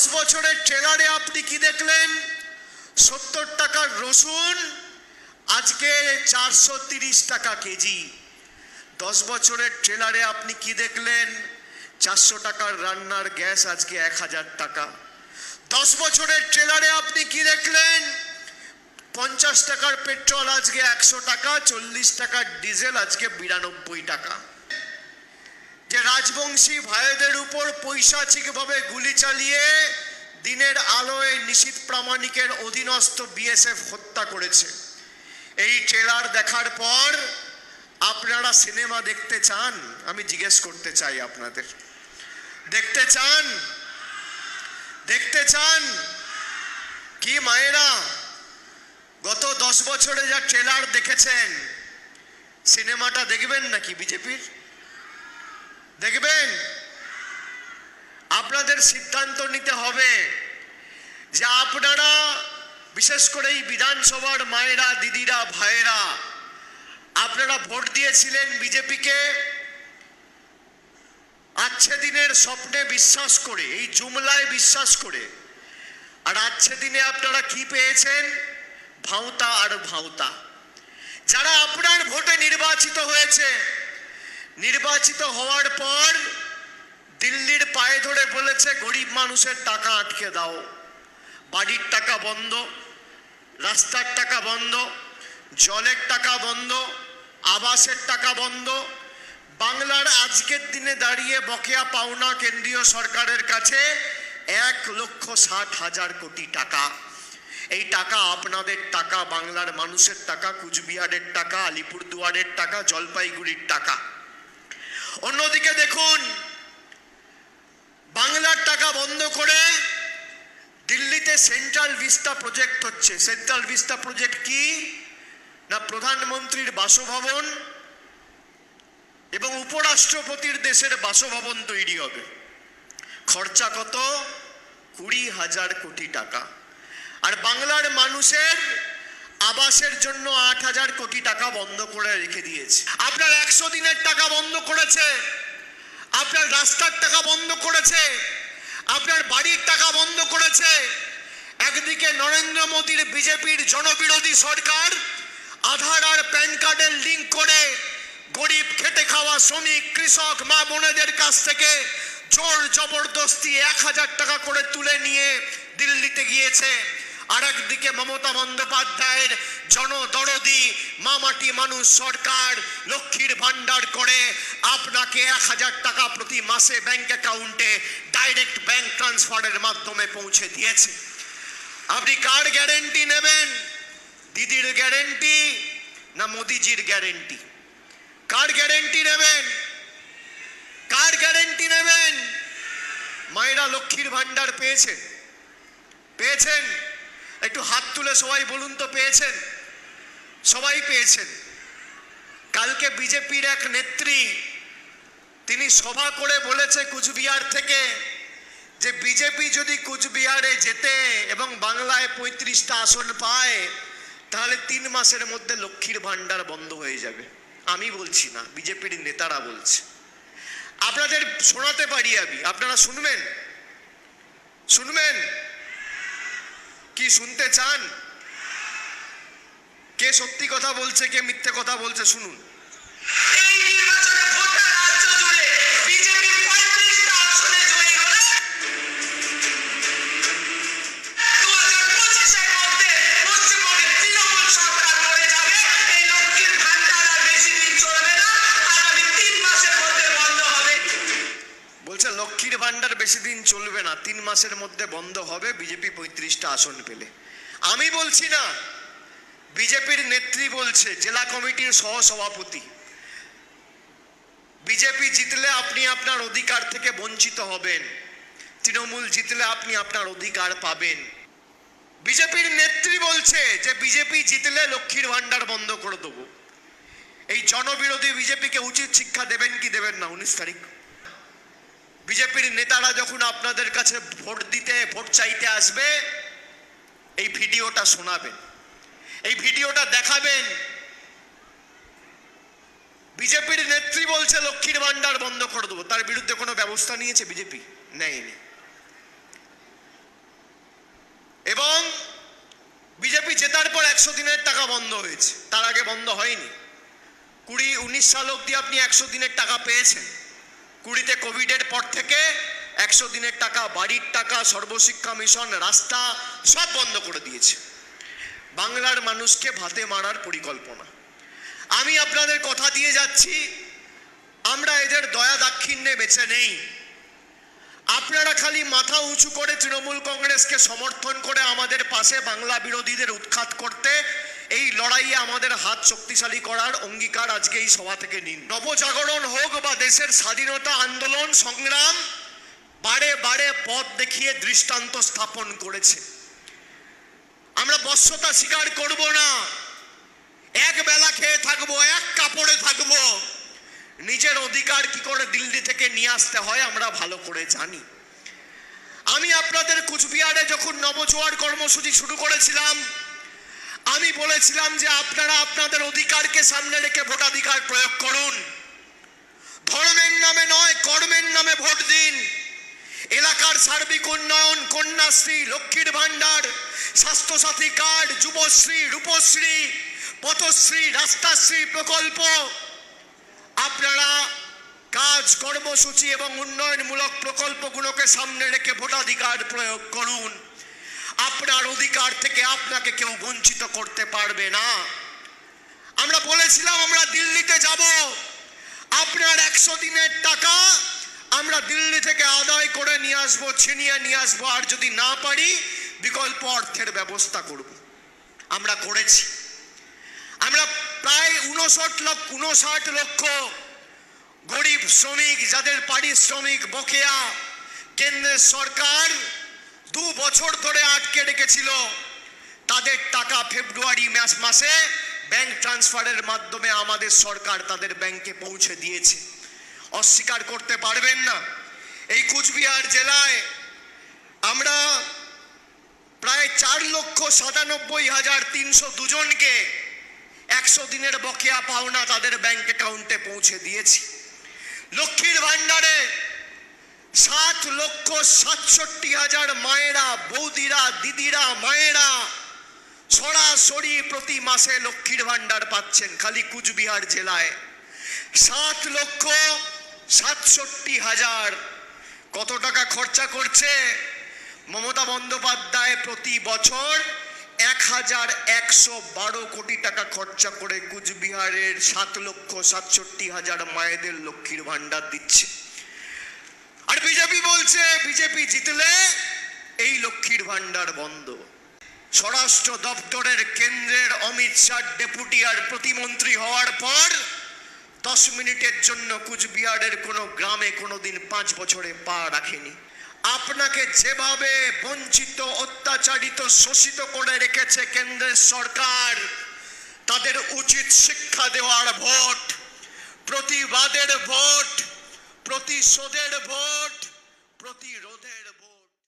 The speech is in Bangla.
দশ বছরের ট্রেলারে আপনি কি দেখলেন? সত্তর টাকার রসুন, আজকে চারশো তিরিশ টাকা কেজি। দশ বছরের ট্রেলারে আপনি কি দেখলেন? চারশো টাকার রান্নার গ্যাস আজকে এক হাজার টাকা। দশ বছরের ট্রেলারে আপনি কি দেখলেন? পঞ্চাশ টাকার পেট্রোল আজকে একশো টাকা, চল্লিশ টাকার ডিজেল আজকে বিরানব্বই টাকা। যে রাজবংশী ভাইদের উপর পৈশাচিকভাবে গুলি চালিয়ে দিনের আলোয় নিশীত প্রামাণিকের অধীনস্থ বিএসএফ হত্যা করেছে। এই ট্রেলার দেখার পর আপনারা সিনেমা দেখতে চান? আমি জিজ্ঞেস করতে চাই আপনাদের। দেখতে চান? দেখতে চান? কি মায়েরা? গত দশ বছরে যা ট্রেলার দেখেছেন, সিনেমাটা দেখবেন নাকি বিজেপির? দেখবেন, আপনাদের সিদ্ধান্ত নিতে হবে যে আপনারা বিশেষ করে এই বিধানসভার মায়েরা, দিদিরা, ভাইয়েরা, আপনারা ভোট দিয়েছিলেন বিজেপিকে আচ্ছে দিনের স্বপ্নে বিশ্বাস করে, এই জুমলায় বিশ্বাস করে। আর আচ্ছে দিনে আপনারা কি পেয়েছেন? ভাঁওতা আর ভাঁওতা। যারা আপনার ভোটে নির্বাচিত হয়েছে নির্বাচিত হওয়ার পর দিল্লির পায়ে ধরে বলেছে, গরিব মানুষের টাকা আটকে দাও। বাড়ির টাকা বন্ধ, রাস্তার টাকা বন্ধ, জলের টাকা বন্ধ, আবাসের টাকা বন্ধ। বাংলার আজকের দিনে দাঁড়িয়ে বকেয়া পাওনা কেন্দ্রীয় সরকারের কাছে এক লক্ষ ষাট হাজার কোটি টাকা। এই টাকা আপনাদের টাকা, বাংলার মানুষের টাকা, কুচবিহারের টাকা, আলিপুরদুয়ারের টাকা, জলপাইগুড়ির টাকা। অন্যদিকে দেখুন, বাংলার টাকা বন্ধ করে দিল্লিতে সেন্ট্রাল ভিস্তা প্রজেক্ট হচ্ছে। সেন্ট্রাল ভিস্তা প্রজেক্ট কি? না, প্রধানমন্ত্রীর বাসভবন এবং উপরাষ্ট্রপতির দেশের বাসভবন তৈরি হবে। খরচা কত? কুড়ি হাজার কোটি টাকা। আর বাংলার মানুষের আবাসের জন্য আট হাজার কোটি টাকা বন্ধ করে রেখে দিয়েছে। আপনার একশো দিনের টাকা বন্ধ করেছে। আপনার রাস্তার টাকা বন্ধ করেছে। আপনার বাড়ির টাকা বন্ধ করেছে। একদিকে নরেন্দ্র মোদীর বিজেপির জনবিরোধী সরকার, আধার আর প্যান কার্ডের লিঙ্ক করে গরিব খেটে খাওয়া শ্রমিক, কৃষক, মা বোনেদের কাছ থেকে জোর জবরদস্তি এক হাজার টাকা করে তুলে নিয়ে দিল্লিতে গিয়েছে। আর একদিকে মমতা বন্দ্যোপাধ্যায়ের জনদরদি, মামাটি মানুষ সরকার, লক্ষ্মীর ভান্ডার করে, আপনাকে এক হাজার টাকা প্রতি মাসে ব্যাংক অ্যাকাউন্টে ডাইরেক্ট ব্যাংক ট্রান্সফারের মাধ্যমে পৌঁছে দিয়েছে। আপনি কার গ্যারেন্টি নেবেন? দিদির গ্যারেন্টি না মোদিজির গ্যারেন্টি কার গ্যারেন্টি নেবেন? কার গ্যারেন্টি নেবেন? মায়েরা লক্ষ্মীর ভান্ডার পেয়েছেন পেয়েছেন? একটু হাত তুলে সবাই বলুন তো পেয়েছেন? সবাই পেয়েছেন। কালকে বিজেপির এক নেত্রী, তিনি সভা করে বলেছে কুচবিহার থেকে যে বিজেপি যদি কুচবিহারে যেতে এবং বাংলায় পঁয়ত্রিশটা আসন পায়, তাহলে তিন মাসের মধ্যে লক্ষ্মীর ভান্ডার বন্ধ হয়ে যাবে। আমি বলছি না, বিজেপির নেতারা বলছে। আপনাদের শোনাতে পারি আমি? আপনারা শুনবেন? শুনবেন? কি শুনতে চান? কে সত্যি কথা বলছে কে মিথ্যে কথা বলছে শুনুন। বলছে লক্ষ্মীর ভান্ডার বেশি দিন চলবে না, তিন মাসের মধ্যে বন্ধ হবে, বিজেপি পঁয়ত্রিশটা আসন পেলে। আমি বলছি না, বিজেপির নেত্রী বলছে, জেলা কমিটির সহ সভাপতি বিজেপি জিতলে আপনি আপনার অধিকার থেকে বঞ্চিত হবেন, তৃণমূল জিতলে আপনি আপনার অধিকার পাবেন। বিজেপির নেত্রী বলছে যে, বিজেপি জিতলে লক্ষ্মীর ভান্ডার বন্ধ করে দেবো। এই জনবিরোধী বিজেপিকে উচিত শিক্ষা দেবেন কি দেবেন না, উনিশ তারিখ। বিজেপির নেতারা যখন আপনাদের কাছে ভোট দিতে, ভোট চাইতে আসবে, এই ভিডিওটা শোনাবেন। এই ভিডিওটা দেখাবেন। বিজেপির নেত্রী বলছে, লক্ষ্মীর ভান্ডার বন্ধ করে দেবো। তার বিরুদ্ধে কোনো ব্যবস্থা নিয়েছে বিজেপি? নেয়নি। এবং বিজেপি জেতার পর একশো দিনের টাকা বন্ধ হয়েছে। তার আগে বন্ধ হয়নি। কুড়ি, উনিশ সাল অব্দি আপনি একশো দিনের টাকা পেয়েছেন। কুড়িতে কোভিডের পর থেকে একশো দিনের টাকা, বাড়ির টাকা, সর্বশিক্ষা মিশন, রাস্তা সব বন্ধ করে দিয়েছে। বাংলার মানুষকে ভাতে মারার পরিকল্পনা। আমি আপনাদের কথা দিয়ে যাচ্ছি, আমরা এদের দয়া দাক্ষিণ্যে বেছে নেই। আপনারা খালি মাথা উঁচু করে তৃণমূল কংগ্রেসকে সমর্থন করে আমাদের পাশে বাংলা বিরোধীদের উৎখাত করতে এই লড়াইয়ে আমাদের হাত শক্তিশালী করার অঙ্গীকার আজকে এই সভা থেকে নিন। নবজাগরণ হোক বা দেশের স্বাধীনতা আন্দোলন সংগ্রাম, বারে বারে পথ দেখিয়ে দৃষ্টান্ত স্থাপন করেছে। আমরা বশ্যতা স্বীকার করব না। এক বেলা খেয়ে থাকব, এক কাপড়ে থাকব। নিজের অধিকার কি করে দিল্লি থেকে নিয়ে আসতে হয় আমরা ভালো করে জানি। আমি আপনাদের কুচবিহারে যখন নবজোয়ার কর্মসূচি শুরু করেছিলাম আমি বলেছিলাম যে আপনারা আপনাদের অধিকারকে সামনে রেখে ভোটাধিকার প্রয়োগ করুন। ধর্মের নামে নয়, কর্মের নামে ভোট দিন। এলাকার সার্বিক উন্নয়ন, কন্যাশ্রী, লক্ষ্মীর ভাণ্ডার, স্বাস্থ্যসাথী কার্ড, যুবশ্রী, রূপশ্রী, পথশ্রী, রাস্তাশ্রী প্রকল্প। আপনারা কাজ, কর্মসূচি এবং উন্নয়নমূলক প্রকল্পগুলোকে সামনে রেখে ভোটাধিকার প্রয়োগ করুন। আপনার অধিকার থেকে আপনাকে কেউ বঞ্চিত করতে পারবে না। আমরা বলেছিলাম আমরা দিল্লিতে যাব। আপনার একশো দিনের টাকা আমরা দিল্লি থেকে আদায় করে নিয়ে আসব, ছিনিয়ে নিয়ে আসব। আর যদি না পারি, বিকল্প অর্থের ব্যবস্থা করব। আমরা করেছি। আমরা প্রায় উনষাট লক্ষ উনষাট লক্ষ গরিব শ্রমিক, যাদের পারিশ্রমিক বকেয়া, কেন্দ্রের সরকার দু বছর ধরে আটকে রেখেছিল। তাদের টাকা ফেব্রুয়ারি মাস মাসে ব্যাংক ট্রান্সফারের মাধ্যমে আমাদের সরকার তাদের ব্যাংকে পৌঁছে দিয়েছে। অস্বীকার করতে পারবেন না। এই কুচবিহার জেলায় আমরা প্রায় চার লক্ষ সাতানব্বই হাজার তিনশো দুজনকে একশো দিনের বকেয়া পাওনা তাদের ব্যাংক অ্যাকাউন্টে পৌঁছে দিয়েছি। লক্ষ্মীর ভাণ্ডারে সাত লক্ষ সাতষট্টি হাজার মায়েরা, বৌদিরা, দিদিরা, মায়েরা সরাসরি প্রতি মাসে লক্ষ্মীর ভাণ্ডার পাচ্ছেন খালি কুচবিহার জেলায়। সাত লক্ষ সাতষট্টি হাজার। কত টাকা খরচা করছে? মমতা বন্দ্যোপাধ্যায় প্রতি বছর এক হাজার একশো বারো কোটি টাকা খরচা করে কুচবিহারের সাত লক্ষ সাতষট্টি হাজার মায়েদের লক্ষ্মীর ভাণ্ডার দিচ্ছে। আর বিজেপি বলছে, বিজেপি জিতলে এই লক্ষ্মীর ভাণ্ডার বন্ধ। স্বরাষ্ট্র দপ্তরের কেন্দ্রের অমিত শাহ ডেপুটি আর প্রতিমন্ত্রী হওয়ার পর দশ মিনিটের জন্য কুচবিহারের কোনো গ্রামে কোনোদিন পাঁচ বছরে পা রাখেনি। আপনাকে যেভাবে বঞ্চিত, অত্যাচারিত, শোষিত করে রেখেছে কেন্দ্রের সরকার, তাদের উচিত শিক্ষা দেওয়ার ভোট, প্রতিবাদের ভোট প্রতিশোধের ভোট প্রতিরোধের